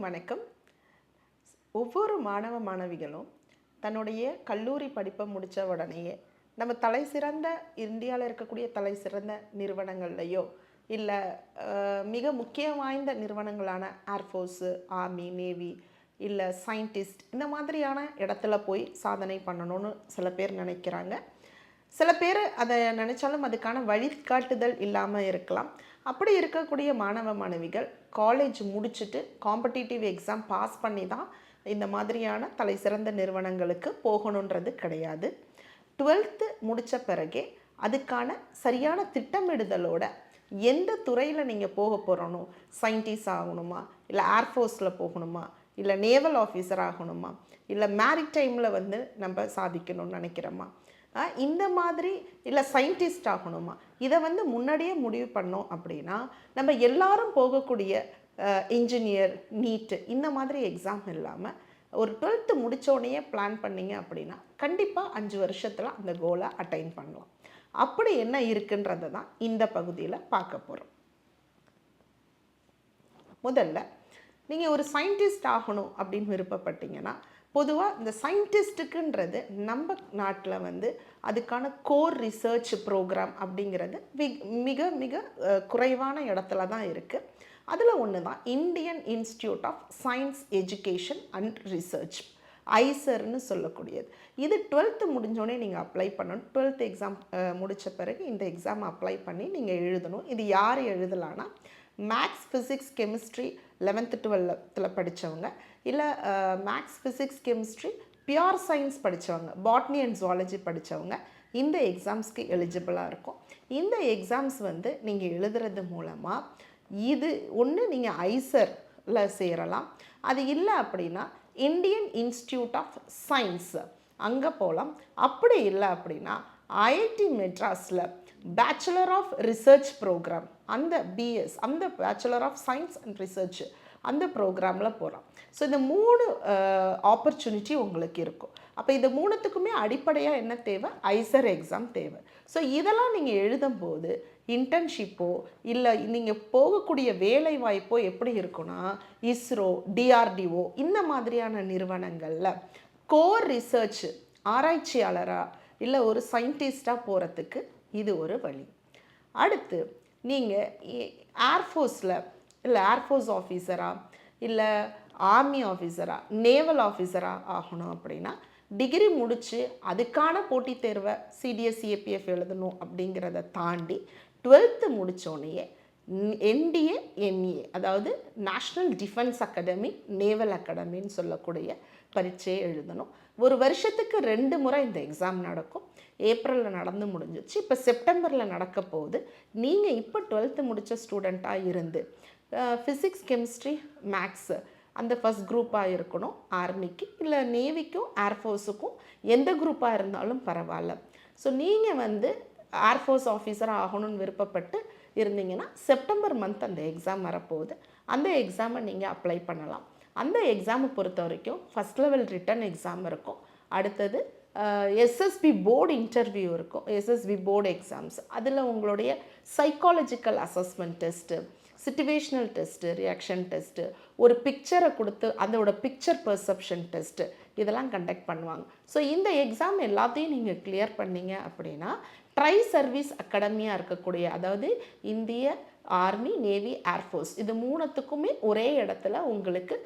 அனைவருக்கும் வணக்கம். ஒவ்வொரு மாணவ மாணவிகளும் தன்னுடைய கல்லூரி படிப்பை முடித்த உடனேயே நம்ம தலை சிறந்த இந்தியாவில் இருக்கக்கூடிய தலை சிறந்த நிறுவனங்கள்லையோ இல்லை மிக முக்கியம் வாய்ந்த நிறுவனங்களான ஏர்ஃபோர்ஸு ஆர்மி நேவி இல்லை சயின்டிஸ்ட் இந்த மாதிரியான இடத்துல போய் சாதனை பண்ணணும்னு சில பேர் நினைக்கிறாங்க. சில பேர் அதை நினச்சாலும் அதுக்கான வழிகாட்டுதல் இல்லாமல் இருக்கலாம். அப்படி இருக்கக்கூடிய மாணவ மாணவிகள் காலேஜ் முடிச்சுட்டு காம்படிட்டிவ் எக்ஸாம் பாஸ் பண்ணி தான் இந்த மாதிரியான தலை சிறந்த நிறுவனங்களுக்கு போகணுன்றது கிடையாது. டுவெல்த்து முடித்த பிறகே அதுக்கான சரியான திட்டமிடுதலோட எந்த துறையில் நீங்கள் போக போகிறோனோ சயின்டிஸ்ட் ஆகணுமா இல்லை ஏர்ஃபோர்ஸில் போகணுமா இல்லை நேவல் ஆஃபீஸர் ஆகணுமா இல்லை மேரிடைமில் வந்து நம்ம சாதிக்கணும்னு நினைக்கிறோமா? இந்த மாதிரி இல்லை சயின்டிஸ்ட் ஆகணுமா? இதை வந்து முன்னாடியே முடிவு பண்ணோம் அப்படின்னா நம்ம எல்லாரும் போகக்கூடிய இன்ஜினியர் நீட்டு இந்த மாதிரி எக்ஸாம் இல்லாமல் ஒரு டுவெல்த்து முடித்தோடனே பிளான் பண்ணீங்க அப்படின்னா கண்டிப்பாக அஞ்சு வருஷத்தில் அந்த கோலை அட்டைன் பண்ணலாம். அப்படி என்ன இருக்குன்றதை தான் இந்த பகுதியில் பார்க்க போகிறோம் முதல்ல நீங்கள் ஒரு சயின்டிஸ்ட் ஆகணும் அப்படின்னு விருப்பப்பட்டீங்கன்னா பொதுவாக இந்த சயின்டிஸ்ட்டுக்குன்றது நம்ம நாட்டில் வந்து அதுக்கான கோர் ரிசர்ச் ப்ரோக்ராம் அப்படிங்கிறது மிக மிக மிக குறைவான இடத்துல தான் இருக்குது அதில் ஒன்று தான் Indian institute of science education and research ஐசர்னு சொல்லக்கூடியது. இது டுவெல்த்து முடிஞ்சோடனே நீங்கள் அப்ளை பண்ணணும். டுவெல்த் எக்ஸாம் முடித்த பிறகு இந்த எக்ஸாம் அப்ளை பண்ணி நீங்கள் எழுதணும். இது யார் எழுதலான்னா மேக்ஸ் ஃபிசிக்ஸ் கெமிஸ்ட்ரி லெவன்த்து டுவெல்த்தில் படித்தவங்க இல்லை maths physics chemistry pure science படித்தவங்க பாட்னி அண்ட் ஜுவாலஜி படித்தவங்க இந்த எக்ஸாம்ஸ்க்கு எலிஜிபிளாக இருக்கும். இந்த எக்ஸாம்ஸ் வந்து நீங்கள் எழுதுறது மூலமாக இது ஒன்று நீங்கள் ஐசரில் சேரலாம். அது இல்லை அப்படின்னா இந்தியன் இன்ஸ்டியூட் ஆஃப் சயின்ஸ் அங்கே போகலாம் அப்படி இல்லை அப்படின்னா ஐஐடி மெட்ராஸில் பேச்சுலர் ஆஃப் ரிசர்ச் ப்ரோக்ராம் அந்த பிஎஸ் அந்த bachelor of science and research அந்த ப்ரோக்ராமில் போகலாம் ஸோ இந்த மூணு ஆப்பர்ச்சுனிட்டி உங்களுக்கு இருக்கும். அப்போ இந்த மூணுத்துக்குமே அடிப்படையாக என்ன தேவை? ஐசர் எக்ஸாம் தேவை. ஸோ இதெல்லாம் நீங்கள் எழுதும்போது இன்டர்ன்ஷிப்போ இல்லை நீங்கள் போகக்கூடிய வேலை வாய்ப்போ எப்படி இருக்குன்னா இஸ்ரோ டிஆர்டிஓ இந்த மாதிரியான நிறுவனங்களில் கோர் ரிசர்ச் ஆராய்ச்சியாளராக இல்லை ஒரு சயின்டிஸ்டாக போகிறதுக்கு இது ஒரு வழி. அடுத்து நீங்கள் ஏர்ஃபோர்ஸில் இல்லை ஏர்ஃபோர்ஸ் ஆஃபீஸராக இல்லை ஆர்மி ஆஃபீஸராக நேவல் ஆஃபீஸராக ஆகணும் அப்படின்னா டிகிரி முடித்து அதுக்கான போட்டித் தேர்வை சிடிஎஸ் ஏபிஎஃப் எழுதணும் அப்படிங்கிறத தாண்டி டுவெல்த்து முடித்தோடனேயே என்டிஏ என்இஏ அதாவது நேஷ்னல் டிஃபென்ஸ் அகாடமி நேவல் அகாடமின்னு சொல்லக்கூடிய பரீட்சையை எழுதணும். ஒரு வருஷத்துக்கு ரெண்டு முறை இந்த எக்ஸாம் நடக்கும். ஏப்ரலில் நடந்து முடிஞ்சிச்சு. இப்போ செப்டம்பரில் நடக்க போகுது. நீங்கள் இப்போ டுவெல்த்து முடித்த ஸ்டூடெண்ட்டாக இருந்து ஃபிசிக்ஸ் கெமிஸ்ட்ரி மேக்ஸு அந்த ஃபஸ்ட் குரூப்பாக இருக்கணும். ஆர்மிக்கு இல்லை நேவிக்கும் ஏர்ஃபோர்ஸுக்கும் எந்த குரூப்பாக இருந்தாலும் பரவாயில்ல. ஸோ நீங்கள் வந்து ஏர்ஃபோர்ஸ் ஆஃபீஸராக ஆகணும்னு விருப்பப்பட்டு இருந்தீங்கன்னா செப்டம்பர் மந்த் அந்த எக்ஸாம் வரப்போகுது. அந்த எக்ஸாமை நீங்கள் அப்ளை பண்ணலாம். அந்த எக்ஸாமை பொறுத்த வரைக்கும் ஃபஸ்ட் லெவல் ரிட்டன் எக்ஸாம் இருக்கும். அடுத்தது எஸ்எஸ்பி போர்டு இன்டர்வியூ இருக்கும். எஸ்எஸ்பி போர்டு எக்ஸாம்ஸ் அதில் உங்களுடைய psychological assessment test situational test reaction test ஒரு பிக்சரை கொடுத்து அதோட பிக்சர் பர்செப்ஷன் டெஸ்ட்டு இதெல்லாம் கண்டக்ட் பண்ணுவாங்க. ஸோ இந்த எக்ஸாம் எல்லாத்தையும் நீங்கள் கிளியர் பண்ணீங்க அப்படின்னா ட்ரை சர்வீஸ் அகாடமியாக இருக்கக்கூடிய அதாவது இந்திய ஆர்மி நேவி ஏர்ஃபோர்ஸ் இது மூணுத்துக்குமே ஒரே இடத்துல உங்களுக்கு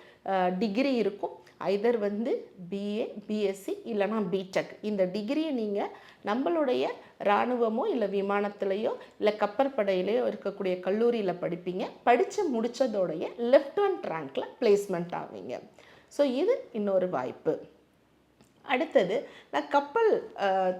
டிகிரி இருக்கும். ஐதர் வந்து பிஏ பிஎஸ்சி இல்லைனா பிடெக் இந்த டிகிரியை நீங்கள் நம்மளுடைய இராணுவமோ இல்லை விமானத்திலேயோ இல்லை கப்பற்படையிலையோ இருக்கக்கூடிய கல்லூரியில் படிப்பீங்க. படித்து முடித்ததோடைய லெஃப்டனன்ட் ரேங்க்கில் பிளேஸ்மெண்ட் ஆவீங்க. ஸோ இது இன்னொரு வாய்ப்பு. அடுத்தது நான் கப்பல்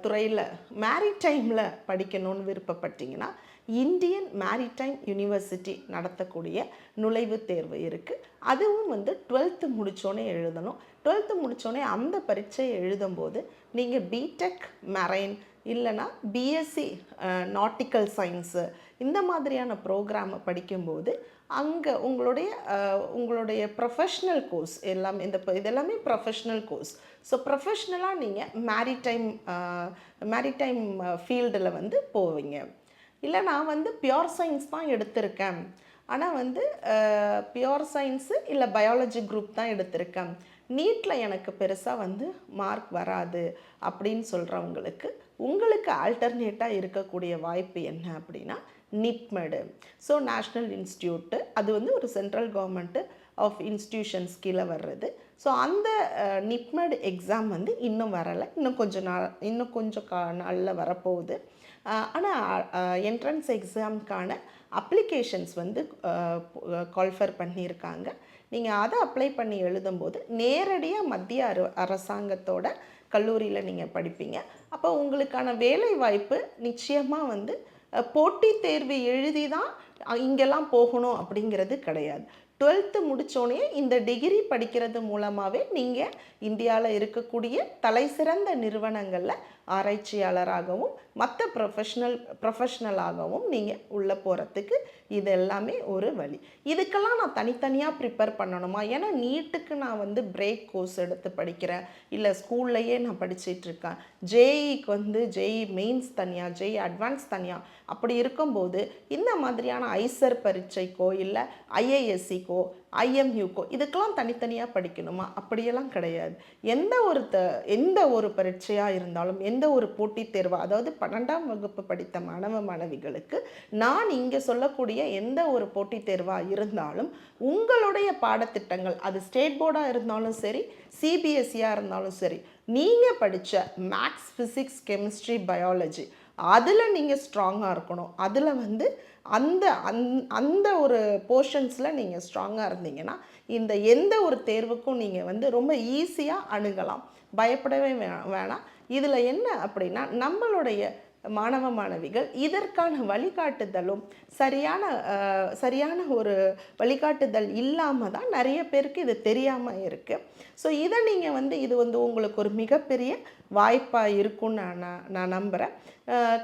துறையில் மேரிடைமில் படிக்கணும்னு விருப்பப்பட்டீங்கன்னா இந்தியன் மேரிடைம் யூனிவர்சிட்டி நடத்தக்கூடிய நுழைவுத் தேர்வு இருக்குது அதுவும் வந்து டுவெல்த்து முடித்தோன்னே எழுதணும். டுவெல்த்து முடித்தோடனே அந்த பரீட்சையை எழுதும்போது நீங்கள் பிடெக் மெரைன் இல்லைனா பிஎஸ்சி நாட்டிக்கல் சயின்ஸு இந்த மாதிரியான ப்ரோக்ராமை படிக்கும்போது அங்கே உங்களுடைய உங்களுடைய ப்ரொஃபஷ்னல் கோர்ஸ் எல்லாம் இந்த இதெல்லாமே ப்ரொஃபஷ்னல் கோர்ஸ் ஸோ ப்ரொஃபஷ்னலாக நீங்கள் மேரிடைம் மேரிடைம் ஃபீல்டில் வந்து போவீங்க. இல்லை நான் வந்து பியோர் சயின்ஸ் தான் எடுத்திருக்கேன். ஆனால் வந்து பியோர் சயின்ஸு இல்லை பயாலஜி குரூப் தான் எடுத்திருக்கேன். நீட்டில் எனக்கு பெருசாக வந்து மார்க் வராது அப்படின்னு சொல்கிறவங்களுக்கு உங்களுக்கு ஆல்டர்னேட்டாக இருக்கக்கூடிய வாய்ப்பு என்ன அப்படின்னா நிப்மெடு ஸோ நேஷ்னல் இன்ஸ்டியூட்டு அது வந்து ஒரு சென்ட்ரல் கவர்மெண்ட்டு ஆஃப் இன்ஸ்டியூஷன்ஸ் கீழே வர்றது. ஸோ அந்த நிப்மெட் எக்ஸாம் வந்து இன்னும் வரலை. இன்னும் கொஞ்சம் நாள் இன்னும் கொஞ்சம் கா நாளில் வரப்போகுது. ஆனால் என்ட்ரன்ஸ் எக்ஸாமுக்கான அப்ளிகேஷன்ஸ் வந்து கால்ஃபர் பண்ணியிருக்காங்க. நீங்கள் அதை அப்ளை பண்ணி எழுதும்போது நேரடியாக மத்திய அரு அரசாங்கத்தோட கல்லூரியில் நீங்கள் படிப்பீங்க. அப்போ உங்களுக்கான வேலை வாய்ப்பு நிச்சயமாக வந்து போட்டித் தேர்வு எழுதி தான் இங்கெல்லாம் போகணும் அப்படிங்கிறது கிடையாது. டுவெல்த்து முடித்தோடனே இந்த டிகிரி படிக்கிறது மூலமாகவே நீங்கள் இந்தியாவில் இருக்கக்கூடிய தலைசிறந்த நிறுவனங்களில் ஆராய்ச்சியாளராகவும் மற்ற ப்ரொஃபஷ்னல் ப்ரொஃபஷ்னலாகவும் நீங்கள் உள்ளே போகிறதுக்கு இது எல்லாமே ஒரு வழி. இதுக்கெல்லாம் நான் தனித்தனியாக ப்ரிப்பேர் பண்ணணுமா? ஏன்னா நீட்டுக்கு நான் வந்து பிரேக் கோர்ஸ் எடுத்து படிக்கிறேன். இல்லை ஸ்கூல்லையே நான் படிச்சிட்டு இருக்கேன். ஜேஇக்கு வந்து ஜேஇ மெயின்ஸ் தனியாக ஜேஇ அட்வான்ஸ் தனியாக அப்படி இருக்கும்போது இந்த மாதிரியான ஐசர் பரீட்சைக்கோ இல்லை ஐஏஎஸ்சிக்கோ ஐஎம்யூக்கோ இதுக்கெல்லாம் தனித்தனியாக படிக்கணுமா? அப்படியெல்லாம் கிடையாது. எந்த ஒரு த எந்த ஒரு பரீட்சையாக இருந்தாலும் எந்த ஒரு போட்டித் தேர்வு அதாவது பன்னெண்டாம் வகுப்பு படித்த மாணவ மாணவிகளுக்கு நான் இங்கே சொல்லக்கூடிய எந்த ஒரு போட்டித் தேர்வாக இருந்தாலும் உங்களுடைய பாடத்திட்டங்கள் அது ஸ்டேட் போர்டாக இருந்தாலும் சரி சிபிஎஸ்சியாக இருந்தாலும் சரி நீங்கள் படித்த மேக்ஸ் ஃபிசிக்ஸ் கெமிஸ்ட்ரி பயாலஜி அதில் நீங்கள் ஸ்ட்ராங்காக இருக்கணும். அதில் வந்து அந்த அந் அந்த ஒரு போர்ஷன்ஸில் நீங்கள் ஸ்ட்ராங்காக இருந்தீங்கன்னா இந்த எந்த ஒரு தேர்வுக்கும் நீங்கள் வந்து ரொம்ப ஈஸியாக அணுகலாம். பயப்படவே வே வேணாம். இதில் என்ன அப்படின்னா நம்மளுடைய மாணவ மாணவிகள் இதற்கான வழிகாட்டுதலும் சரியான சரியான ஒரு வழிகாட்டுதல் இல்லாமல் தான் நிறைய பேருக்கு இது தெரியாமல் இருக்குது ஸோ இதை நீங்கள் வந்து இது வந்து உங்களுக்கு ஒரு மிகப்பெரிய வாய்ப்பாக இருக்கும்னு நான் நான் நான் நம்புகிறேன்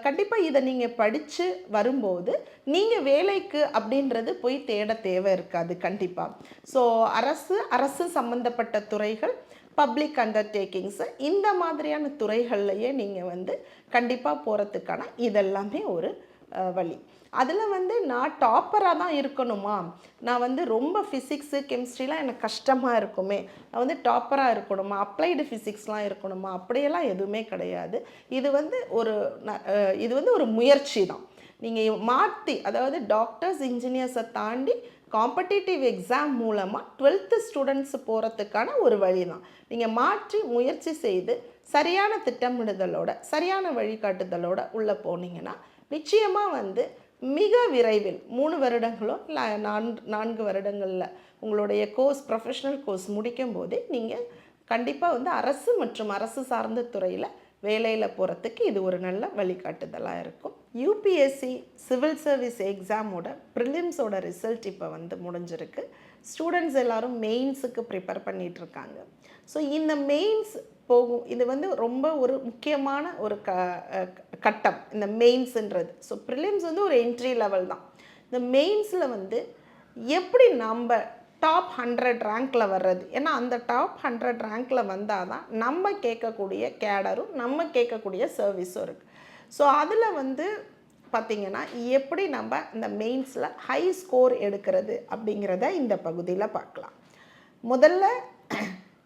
கண்டிப்பாக இதை நீங்கள் படித்து வரும்போது நீங்கள் வேலைக்கு அப்படின்றது போய் தேட தேவை இருக்காது கண்டிப்பாக ஸோ அரசு அரசு சம்மந்தப்பட்ட துறைகள் பப்ளிக் அண்டர்டேக்கிங்ஸு இந்த மாதிரியான துறைகள்லையே நீங்கள் வந்து கண்டிப்பாக போகிறதுக்கான இதெல்லாமே ஒரு வழி. அதில் வந்து நான் டாப்பராக தான் இருக்கணுமா? நான் வந்து ரொம்ப ஃபிசிக்ஸு கெமிஸ்ட்ரிலாம் எனக்கு கஷ்டமாக இருக்குமே. நான் வந்து டாப்பராக இருக்கணுமா? அப்ளைடு ஃபிசிக்ஸ்லாம் இருக்கணுமா? அப்படியெல்லாம் எதுவுமே கிடையாது. இது வந்து ஒரு ந- இது வந்து ஒரு முயற்சி தான். நீங்கள் மாற்றி அதாவது டாக்டர்ஸ் இன்ஜினியர்ஸை தாண்டி காம்படிட்டிவ் எக்ஸாம் மூலமாக டுவெல்த்து ஸ்டூடெண்ட்ஸ் போகிறதுக்கான ஒரு வழி தான் நீங்கள் மாற்றி முயற்சி செய்து சரியான திட்டமிடுதலோட சரியான வழிகாட்டுதலோட உள்ளே போனீங்கன்னா நிச்சயமாக வந்து மிக விரைவில் மூணு வருடங்களோ இல்லை நான்கு நான்கு வருடங்களில் உங்களுடைய கோர்ஸ் ப்ரொஃபஷனல் கோர்ஸ் முடிக்கும் போதே நீங்கள் கண்டிப்பாக வந்து அரசு மற்றும் அரசு சார்ந்த துறையில் வேலையில் போகிறதுக்கு இது ஒரு நல்ல வழிகாட்டுதலாக இருக்கும். யூபிஎஸ்சி சிவில் சர்வீஸ் எக்ஸாமோட ப்ரிலிம்ஸோட ரிசல்ட் இப்போ வந்து முடிஞ்சிருக்கு. ஸ்டூடெண்ட்ஸ் எல்லாரும் மெயின்ஸுக்கு ப்ரிப்பேர் பண்ணிகிட்ருக்காங்க ஸோ இந்த மெயின்ஸ் போகும் இது வந்து ரொம்ப ஒரு முக்கியமான ஒரு க கட்டம் இந்த மெயின்ஸுன்றது ஸோ ப்ரிலிம்ஸ் வந்து ஒரு என்ட்ரி லெவல் தான். இந்த மெயின்ஸில் வந்து எப்படி நம்ம டாப் ஹண்ட்ரட் ரேங்க்கில் வர்றது? ஏன்னா அந்த டாப் ஹண்ட்ரட் ரேங்க்கில் வந்தால் தான் நம்ம கேட்கக்கூடிய கேடரும் நம்ம கேட்கக்கூடிய சர்வீஸும் இருக்குது ஸோ அதில் வந்து பார்த்திங்கன்னா எப்படி நம்ம இந்த மெயின்ஸில் ஹை ஸ்கோர் எடுக்கிறது அப்படிங்கிறத இந்த பகுதியில் பார்க்கலாம். முதல்ல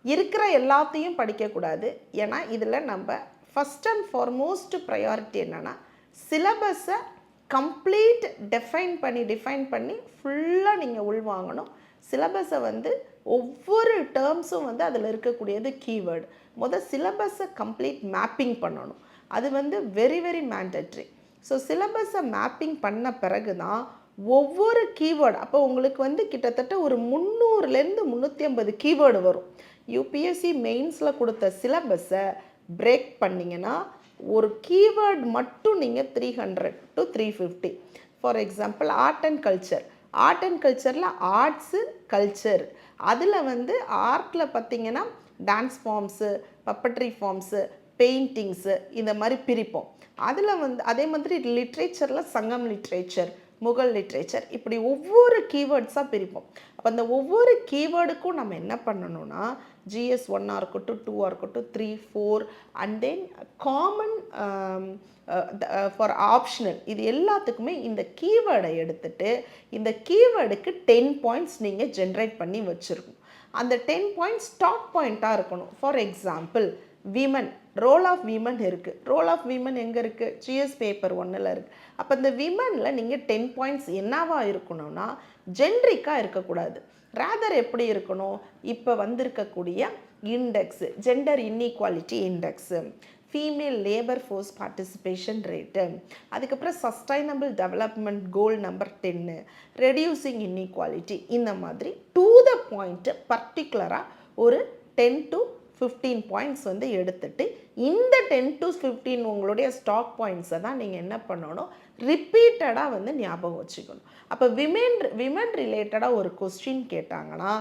இருக்கிற எல்லாத்தையும் படிக்கக்கூடாது. ஏன்னா இதில் நம்ம ஃபஸ்ட் அண்ட் ஃபார்மோஸ்ட் ப்ரையாரிட்டி என்னென்னா சிலபஸை கம்ப்ளீட் டெஃபைன் பண்ணி டிஃபைன் பண்ணி ஃபுல்லாக நீங்கள் உள்வாங்கணும் சிலபஸை வந்து ஒவ்வொரு டேர்ம்ஸும் வந்து அதில் இருக்கக்கூடியது கீவேர்டு முதல் சிலபஸை கம்ப்ளீட் மேப்பிங் பண்ணணும். அது வந்து வெரி வெரி மேண்டட்ரி ஸோ சிலபஸை மேப்பிங் பண்ண பிறகு தான் ஒவ்வொரு கீவேர்டு அப்போ உங்களுக்கு வந்து கிட்டத்தட்ட ஒரு முந்நூறுலேருந்து முந்நூற்றி ஐம்பது கீவேர்டு வரும் யூபிஎஸ்சி மெயின்ஸில் கொடுத்த சிலபஸை பிரேக் பண்ணிங்கன்னா ஒரு கீவேர்டு மட்டும் நீங்கள் three hundred to three fifty for example art and culture art and கல்ச்சரில் ஆர்ட்ஸு கல்ச்சர் அதில் வந்து ஆர்ட்டில் பார்த்தீங்கன்னா dance forms puppetry forms paintings இந்த மாதிரி பிரிப்போம். அதில் வந்து அதே மாதிரி லிட்ரேச்சரில் சங்கம் லிட்ரேச்சர் முகல் லிட்ரேச்சர் இப்படி ஒவ்வொரு கீவேர்ட்ஸாக பிரிப்போம். அப்போ அந்த ஒவ்வொரு கீவேர்டுக்கும் நம்ம என்ன பண்ணணும்னா ஜிஎஸ் ஒன்னாக இருக்கட்டும் டூவாக இருக்கட்டும் three four and then common for optional இது எல்லாத்துக்குமே இந்த கீவேர்டை எடுத்துட்டு இந்த கீவேர்டுக்கு டென் பாயிண்ட்ஸ் நீங்கள் ஜென்ரேட் பண்ணி வச்சுருக்கணும். அந்த டென் பாயிண்ட்ஸ் ஸ்டார்ட் பாயிண்ட்டாக இருக்கணும். For example women role of women இருக்குது ரோல் ஆஃப் விமன் எங்கே இருக்குது ஜிஎஸ் பேப்பர் ஒன்றில் இருக்குது அப்போ இந்த விமனில் நீங்கள் டென் பாயிண்ட்ஸ் என்னவாக இருக்கணும்னா ஜென்ரிக்காக இருக்கக்கூடாது. ரேதர் எப்படி இருக்கணும்? இப்போ வந்திருக்கக்கூடிய index gender inequality index female labour force participation rate அதுக்கப்புறம் சஸ்டைனபிள் டெவலப்மெண்ட் கோல் நம்பர் டென்னு ரெடியூசிங் இன்இக்வாலிட்டி இந்த மாதிரி டூ த பாயிண்ட்டு பர்டிகுலராக ஒரு டென் டு ஃபிஃப்டீன் பாயிண்ட்ஸ் வந்து எடுத்துட்டு இந்த டென் டு ஃபிஃப்டீன் உங்களுடைய ஸ்டாக் பாயிண்ட்ஸை தான் நீங்கள் என்ன பண்ணணும்? ரிப்பீட்டடாக வந்து ஞாபகம் வச்சுக்கணும். அப்போ விமென் விமன் ரிலேட்டடாக ஒரு கொஸ்டின் கேட்டாங்கன்னா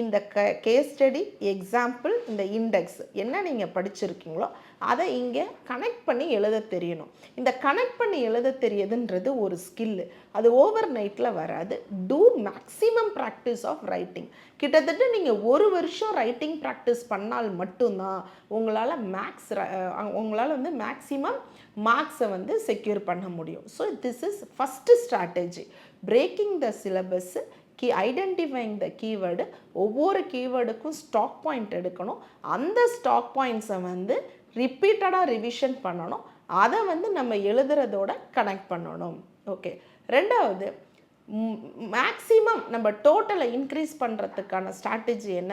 இந்த க கேஸ் ஸ்டடி எக்ஸாம்பிள் இந்த இண்டெக்ஸ் என்ன நீங்கள் படிச்சிருக்கீங்களோ அதை இங்கே கனெக்ட் பண்ணி எழுத தெரியணும். இந்த கனெக்ட் பண்ணி எழுத தெரியுதுன்றது ஒரு ஸ்கில்லு அது ஓவர் நைட்டில் வராது. Do maximum practice of writing கிட்டத்தட்ட நீங்கள் ஒரு வருஷம் ரைட்டிங் ப்ராக்டிஸ் பண்ணால் மட்டும்தான் உங்களால் மேக்ஸ் உங்களால் வந்து மேக்ஸிமம் மார்க்ஸை வந்து செக்யூர் பண்ண முடியும். So this is first strategy breaking the syllabus key identifying the keyword ஒவ்வொரு கீவேர்டுக்கும் ஸ்டாக் பாயிண்ட் எடுக்கணும். அந்த ஸ்டாக் பாயிண்ட்ஸை வந்து ரிப்பீட்டடாக ரிவிஷன் பண்ணணும். அதை வந்து நம்ம எழுதுறதோட கனெக்ட் பண்ணணும். ஓகே ரெண்டாவது மேக்ஸிமம் நம்ம டோட்டலை இன்க்ரீஸ் பண்ணுறதுக்கான ஸ்ட்ராட்டஜி என்ன?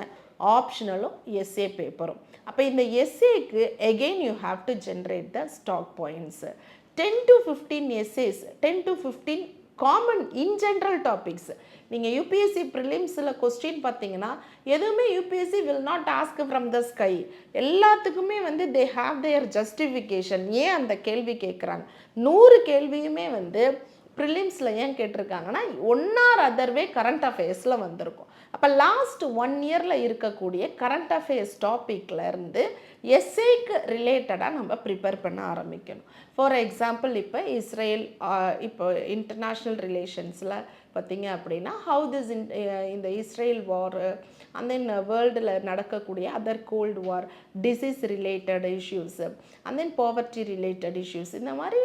ஆப்ஷனலும் எஸ்ஏ பேப்பரும் அப்போ இந்த எஸ்ஏக்கு again you have to generate the stock points ten to fifteen essays ten to fifteen common in general topics நீங்கள் யூபிஎஸ்சி ப்ரிலிம்ஸில் கொஸ்டின் பார்த்தீங்கன்னா எதுவுமே UPSC will not ask from the sky எல்லாத்துக்குமே வந்து தே ஹாவ் தேர் ஜஸ்டிஃபிகேஷன் ஏன் அந்த கேள்வி கேட்குறாங்க நூறு கேள்வியுமே வந்து ப்ரிலிம்ஸில் ஏன் கேட்டிருக்காங்கன்னா one or other way current அஃபேர்ஸில் வந்திருக்கும். அப்போ லாஸ்ட் ஒன் இயரில் இருக்கக்கூடிய கரண்ட் அஃபேர்ஸ் டாப்பிக்லேருந்து எஸ்ஏக்கு ரிலேட்டடாக நம்ம ப்ரிப்பேர் பண்ண ஆரம்பிக்கணும். ஃபார் எக்ஸாம்பிள் இப்போ இஸ்ரேல் இப்போ இன்டர்நேஷ்னல் ரிலேஷன்ஸில் பார்த்தீங்க அப்படின்னா ஹவு திஸ் இன் இந்த இஸ்ரேல் வார் அண்ட் தென் வேர்ல்டில் நடக்கக்கூடிய other cold war disease related issues and then poverty related issues இந்த மாதிரி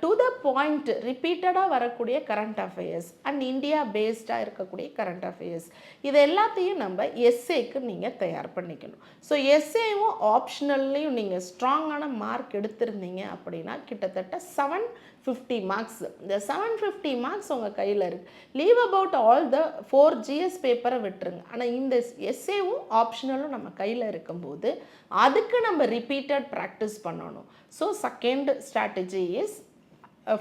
டு த பாயிண்ட் ரிப்பீட்டடாக வரக்கூடிய கரண்ட் அஃபேர்ஸ் அண்ட் இந்தியா பேஸ்டாக இருக்கக்கூடிய கரண்ட் அஃபேர்ஸ் இது எல்லாத்தையும் நம்ம எஸ்ஏக்கு நீங்கள் தயார் பண்ணிக்கணும். ஸோ எஸ்ஏவும் ஆப்ஷனல்லையும் நீங்கள் ஸ்ட்ராங்கான மார்க் எடுத்திருந்தீங்க அப்படின்னா கிட்டத்தட்ட செவன் ஃபிஃப்டி மார்க்ஸ் இந்த செவன் ஃபிஃப்டி மார்க்ஸ் உங்கள் கையில் இருக்குது leave about all the four GS பேப்பரை விட்டுருங்க. ஆனால் இந்த எஸ்ஏவும் ஆப்ஷனலும் நம்ம கையில் இருக்கும்போது அதுக்கு நம்ம ரிப்பீட்டட் ப்ராக்டிஸ் பண்ணணும். So second strategy is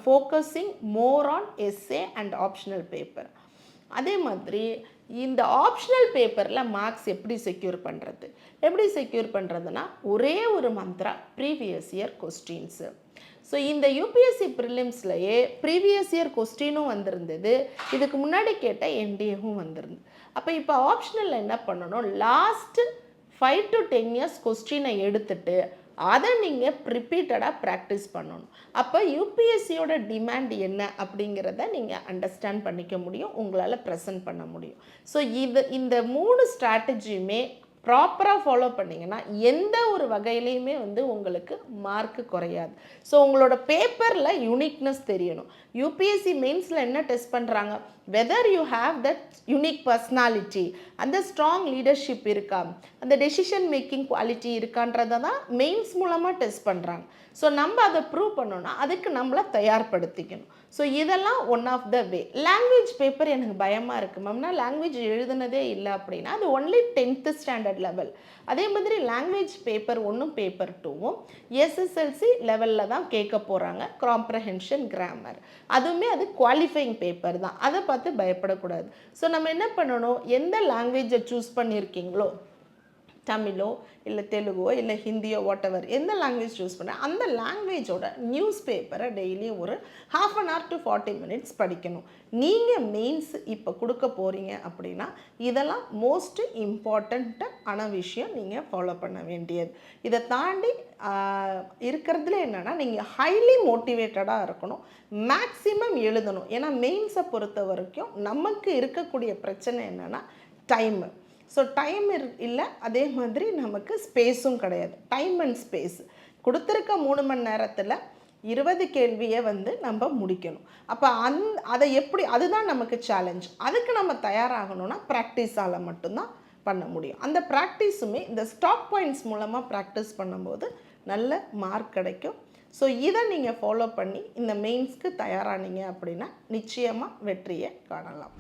focusing more on essay and optional paper அதே மாதிரி இந்த ஆப்ஷனல் பேப்பரில் மார்க்ஸ் எப்படி செக்யூர் பண்ணுறது எப்படி செக்யூர் பண்ணுறதுனா ஒரே ஒரு மந்த்ரா ப்ரீவியஸ் இயர் கொஸ்டின்ஸு ஸோ இந்த யூபிஎஸ்சி ப்ரிலிம்ஸ்லையே ப்ரீவியஸ் இயர் கொஸ்டினும் வந்திருந்தது. இதுக்கு முன்னாடி கேட்ட என்டிஏவும் வந்திருந்தது அப்போ இப்போ ஆப்ஷனலில் என்ன பண்ணணும்? Last five to ten years கொஸ்டினை எடுத்துட்டு அதை நீங்கள் ரிப்பீட்டடாக ப்ராக்டிஸ் பண்ணணும். அப்போ யூபிஎஸ்சியோட டிமாண்ட் என்ன அப்படிங்கிறத நீங்கள் அண்டர்ஸ்டாண்ட் பண்ணிக்க முடியும் உங்களால் ப்ரெசன்ட் பண்ண முடியும். ஸோ இது இந்த மூணு ஸ்ட்ராட்டஜியுமே ப்ராப்பராக ஃபாலோ பண்ணிங்கன்னா எந்த ஒரு வகையிலையுமே வந்து உங்களுக்கு மார்க்கு குறையாது. ஸோ உங்களோட பேப்பரில் யூனிக்னஸ் தெரியணும். யூபிஎஸ்சி மெயின்ஸில் என்ன டெஸ்ட் பண்ணுறாங்க whether you have that unique personality அந்த ஸ்ட்ராங் லீடர்ஷிப் இருக்கா? அந்த டெசிஷன் மேக்கிங் குவாலிட்டி இருக்கான்றதை தான் மெயின்ஸ் மூலமாக டெஸ்ட் பண்ணுறாங்க ஸோ நம்ம அதை ப்ரூவ் பண்ணோன்னா அதுக்கு நம்மளை தயார்படுத்திக்கணும். ஸோ இதெல்லாம் one of the way language paper எனக்கு பயமாக இருக்குது மேம்னா லாங்குவேஜ் எழுதுனதே இல்லை அப்படின்னா அது ஒன்லி டென்த்து ஸ்டாண்டர்ட் லெவல் அதே மாதிரி லாங்குவேஜ் பேப்பர் ஒன்றும் பேப்பர் டூவும் எஸ்எஸ்எல்சி லெவலில் தான் கேட்க போகிறாங்க காம்ப்ரஹென்ஷன் கிராமர் அதுவுமே அது குவாலிஃபைங் பேப்பர் தான். அதை பார்த்து பயப்படக்கூடாது. ஸோ நம்ம என்ன பண்ணணும்? எந்த லாங்குவேஜை சூஸ் பண்ணியிருக்கீங்களோ தமிழோ இல்லை தெலுங்கோ இல்லை ஹிந்தியோ வாட் எவர் எந்த லாங்குவேஜ் சூஸ் பண்ண அந்த லாங்குவேஜோட நியூஸ் பேப்பரை டெய்லியும் ஒரு half an hour to forty minutes படிக்கணும். நீங்கள் மெயின்ஸ் இப்போ கொடுக்க போகிறீங்க அப்படின்னா இதெல்லாம் மோஸ்ட் இம்பார்ட்டண்ட்டான விஷயம் நீங்கள் ஃபாலோ பண்ண வேண்டியது. இதை தாண்டி இருக்கிறதுல என்னென்னா நீங்கள் ஹைலி மோட்டிவேட்டடாக இருக்கணும். மேக்ஸிமம் எழுதணும். ஏன்னா மெயின்ஸை பொறுத்த வரைக்கும் நமக்கு இருக்கக்கூடிய பிரச்சனை என்னென்னா டைமு ஸோ டைம் இல்லை அதே மாதிரி நமக்கு ஸ்பேஸும் கிடையாது. டைம் அண்ட் ஸ்பேஸ் கொடுத்துருக்க மூணு மணி நேரத்தில் இருபது கேள்வியை வந்து நம்ம முடிக்கணும். அப்போ அந் அதை எப்படி அதுதான் நமக்கு சேலஞ்ச் அதுக்கு நம்ம தயாராகணும்னா ப்ராக்டிஸால் மட்டும்தான் பண்ண முடியும். அந்த ப்ராக்டிஸுமே இந்த ஸ்டாக் பாயிண்ட்ஸ் மூலமாக ப்ராக்டிஸ் பண்ணும்போது நல்ல மார்க் கிடைக்கும். ஸோ இதை நீங்கள் ஃபாலோ பண்ணி இந்த மெயின்ஸ்க்கு தயாரானீங்க அப்படின்னா நிச்சயமாக வெற்றியை காணலாம்.